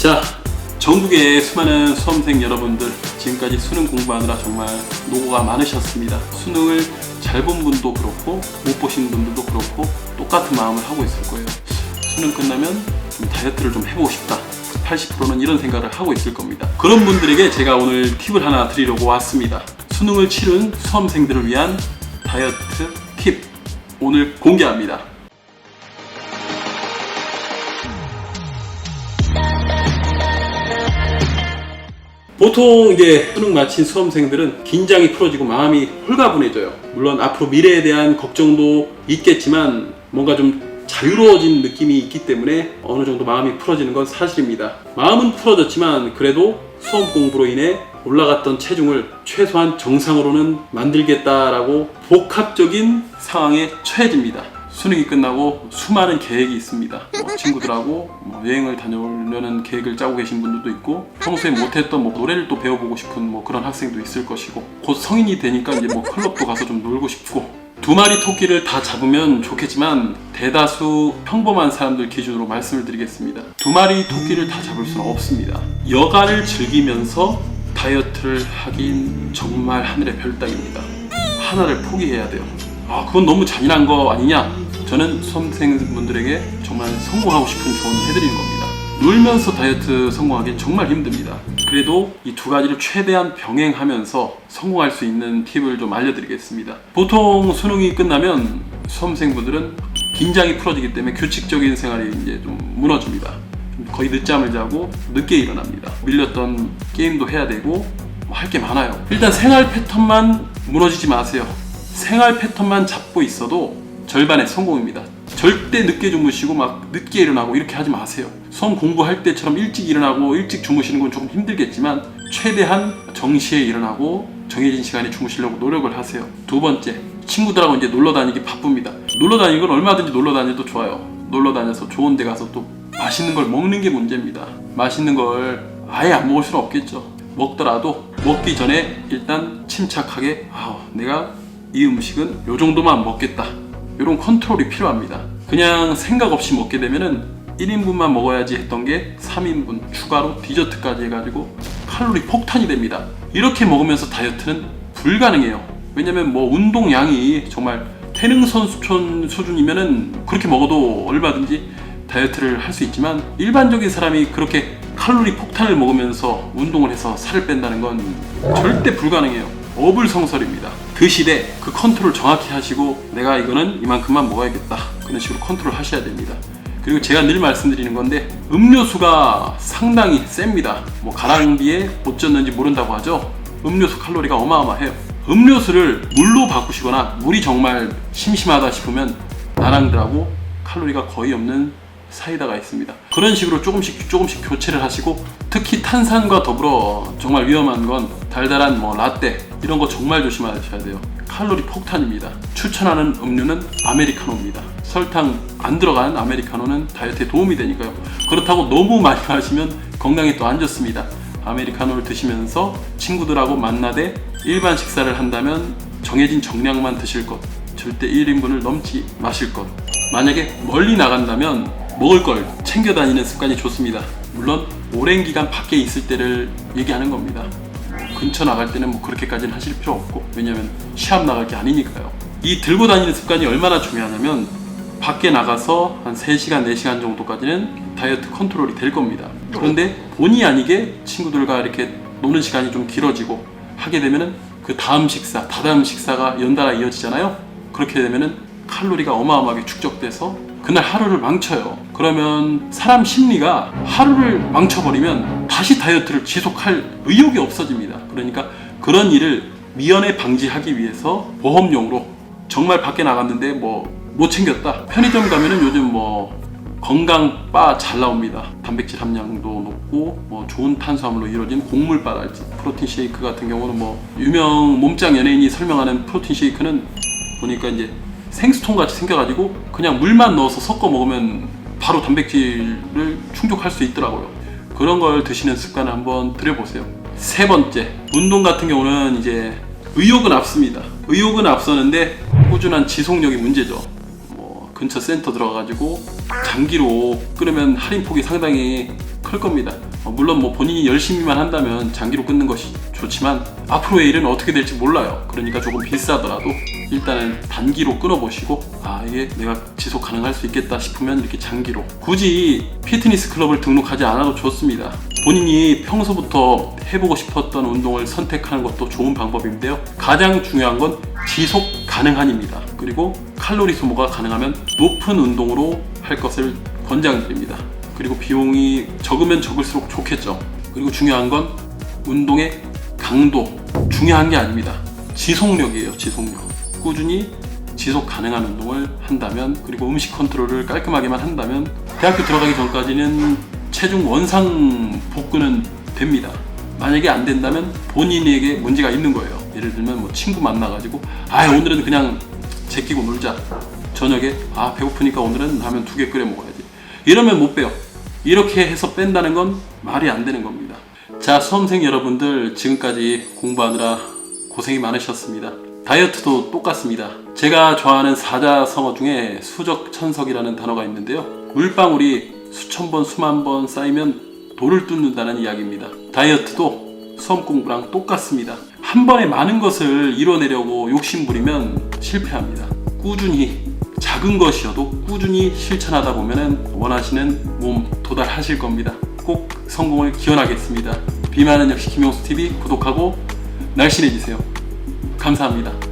자, 전국의 수많은 수험생 여러분들 지금까지 수능 공부하느라 정말 노고가 많으셨습니다. 수능을 잘 본 분도 그렇고 못 보신 분들도 그렇고 똑같은 마음을 하고 있을 거예요. 수능 끝나면 좀 다이어트를 좀 해보고 싶다. 80%는 이런 생각을 하고 있을 겁니다. 그런 분들에게 제가 오늘 팁을 하나 드리려고 왔습니다. 수능을 치른 수험생들을 위한 다이어트 팁 오늘 공개합니다. 보통 이제 수능 마친 수험생들은 긴장이 풀어지고 마음이 홀가분해져요. 물론 앞으로 미래에 대한 걱정도 있겠지만 뭔가 좀 자유로워진 느낌이 있기 때문에 어느 정도 마음이 풀어지는 건 사실입니다. 마음은 풀어졌지만 그래도 수험 공부로 인해 올라갔던 체중을 최소한 정상으로는 만들겠다라고 복합적인 상황에 처해집니다. 수능이 끝나고 수많은 계획이 있습니다. 뭐 친구들하고 뭐 여행을 다녀오려는 계획을 짜고 계신 분들도 있고 평소에 못했던 뭐 노래를 또 배워보고 싶은 뭐 그런 학생도 있을 것이고 곧 성인이 되니까 이제 뭐 클럽도 가서 좀 놀고 싶고 두 마리 토끼를 다 잡으면 좋겠지만 대다수 평범한 사람들 기준으로 말씀을 드리겠습니다. 두 마리 토끼를 다 잡을 수는 없습니다. 여가를 즐기면서 다이어트를 하긴 정말 하늘의 별 따기입니다. 하나를 포기해야 돼요. 아, 그건 너무 잔인한 거 아니냐? 저는 수험생분들에게 정말 성공하고 싶은 조언을 해드리는 겁니다. 놀면서 다이어트 성공하기 정말 힘듭니다. 그래도 이 두 가지를 최대한 병행하면서 성공할 수 있는 팁을 좀 알려드리겠습니다. 보통 수능이 끝나면 수험생분들은 긴장이 풀어지기 때문에 규칙적인 생활이 이제 좀 무너집니다. 거의 늦잠을 자고 늦게 일어납니다. 밀렸던 게임도 해야 되고 뭐 할게 많아요. 일단 생활 패턴만 무너지지 마세요. 생활 패턴만 잡고 있어도 절반의 성공입니다. 절대 늦게 주무시고 막 늦게 일어나고 이렇게 하지 마세요. 수험 공부할 때처럼 일찍 일어나고 일찍 주무시는 건 조금 힘들겠지만 최대한 정시에 일어나고 정해진 시간에 주무시려고 노력을 하세요. 두 번째, 친구들하고 이제 놀러 다니기 바쁩니다. 놀러 다니는 건 얼마든지 놀러 다녀도 좋아요. 놀러 다녀서 좋은 데 가서 또 맛있는 걸 먹는 게 문제입니다. 맛있는 걸 아예 안 먹을 수는 없겠죠. 먹더라도 먹기 전에 일단 침착하게 아, 내가 이 음식은 요 정도만 먹겠다. 이런 컨트롤이 필요합니다. 그냥 생각 없이 먹게 되면은 1인분만 먹어야지 했던 게 3인분 추가로 디저트까지 해가지고 칼로리 폭탄이 됩니다. 이렇게 먹으면서 다이어트는 불가능해요. 왜냐면 뭐 운동량이 정말 태능 선수촌 수준이면은 그렇게 먹어도 얼마든지 다이어트를 할 수 있지만 일반적인 사람이 그렇게 칼로리 폭탄을 먹으면서 운동을 해서 살을 뺀다는 건 절대 불가능해요. 어불성설입니다. 드시되 그 컨트롤 정확히 하시고 내가 이거는 이만큼만 먹어야겠다. 그런 식으로 컨트롤 하셔야 됩니다. 그리고 제가 늘 말씀드리는 건데 음료수가 상당히 셉니다. 뭐 가랑비에 못 젖는지 모른다고 하죠. 음료수 칼로리가 어마어마해요. 음료수를 물로 바꾸시거나 물이 정말 심심하다 싶으면 나랑들하고 칼로리가 거의 없는 사이다가 있습니다. 그런 식으로 조금씩 조금씩 교체를 하시고 특히 탄산과 더불어 정말 위험한 건 달달한 뭐 라떼 이런 거 정말 조심하셔야 돼요. 칼로리 폭탄입니다. 추천하는 음료는 아메리카노입니다. 설탕 안 들어간 아메리카노는 다이어트에 도움이 되니까요. 그렇다고 너무 많이 마시면 건강에 또 안 좋습니다. 아메리카노를 드시면서 친구들하고 만나되 일반 식사를 한다면 정해진 정량만 드실 것. 절대 1인분을 넘지 마실 것. 만약에 멀리 나간다면 먹을 걸 챙겨 다니는 습관이 좋습니다. 물론 오랜 기간 밖에 있을 때를 얘기하는 겁니다. 근처 나갈 때는 뭐 그렇게까지는 하실 필요 없고 왜냐면 시합 나갈 게 아니니까요. 이 들고 다니는 습관이 얼마나 중요하냐면 밖에 나가서 한 3시간, 4시간 정도까지는 다이어트 컨트롤이 될 겁니다. 그런데 본의 아니게 친구들과 이렇게 노는 시간이 좀 길어지고 하게 되면은 그 다음 식사, 다다음 식사가 연달아 이어지잖아요. 그렇게 되면은 칼로리가 어마어마하게 축적돼서 그날 하루를 망쳐요. 그러면 사람 심리가 하루를 망쳐버리면 다시 다이어트를 지속할 의욕이 없어집니다. 그러니까 그런 일을 미연에 방지하기 위해서 보험용으로 정말 밖에 나갔는데 뭐 못 챙겼다. 편의점 가면은 요즘 뭐 건강 바 잘 나옵니다. 단백질 함량도 높고 뭐 좋은 탄수화물로 이루어진 곡물 바랄지 프로틴 쉐이크 같은 경우는 뭐 유명 몸짱 연예인이 설명하는 프로틴 쉐이크는 보니까 이제 생수통 같이 생겨가지고 그냥 물만 넣어서 섞어 먹으면 바로 단백질을 충족할 수 있더라고요. 그런 걸 드시는 습관을 한번 들여보세요. 세 번째, 운동 같은 경우는 이제 의욕은 앞섭니다. 의욕은 앞서는데 꾸준한 지속력이 문제죠. 뭐 근처 센터 들어가가지고 장기로 끓으면 할인폭이 상당히 클 겁니다. 어, 물론 뭐 본인이 열심히만 한다면 장기로 끊는 것이 좋지만 앞으로의 일은 어떻게 될지 몰라요. 그러니까 조금 비싸더라도 일단은 단기로 끊어보시고 아 이게 내가 지속 가능할 수 있겠다 싶으면 이렇게 장기로 굳이 피트니스 클럽을 등록하지 않아도 좋습니다. 본인이 평소부터 해보고 싶었던 운동을 선택하는 것도 좋은 방법인데요. 가장 중요한 건 지속 가능한입니다. 그리고 칼로리 소모가 가능하면 높은 운동으로 할 것을 권장드립니다. 그리고 비용이 적으면 적을수록 좋겠죠. 그리고 중요한 건 운동의 강도 중요한 게 아닙니다. 지속력이에요. 지속력. 꾸준히 지속 가능한 운동을 한다면 그리고 음식 컨트롤을 깔끔하게만 한다면 대학교 들어가기 전까지는 체중 원상 복구는 됩니다. 만약에 안 된다면 본인에게 문제가 있는 거예요. 예를 들면 뭐 친구 만나가지고 아 오늘은 그냥 제끼고 놀자. 저녁에 아 배고프니까 오늘은 라면 두 개 끓여 먹어야지. 이러면 못 빼요. 이렇게 해서 뺀다는 건 말이 안 되는 겁니다. 자 수험생 여러분들 지금까지 공부하느라 고생이 많으셨습니다. 다이어트도 똑같습니다. 제가 좋아하는 사자성어 중에 수적천석이라는 단어가 있는데요. 물방울이 수천 번, 수만 번 쌓이면 돌을 뚫는다는 이야기입니다. 다이어트도 수험 공부랑 똑같습니다. 한 번에 많은 것을 이뤄내려고 욕심부리면 실패합니다. 꾸준히 작은 것이어도 꾸준히 실천하다 보면 원하시는 몸 도달하실 겁니다. 꼭 성공을 기원하겠습니다. 비만은 역시 김용수 TV 구독하고 날씬해지세요. 감사합니다.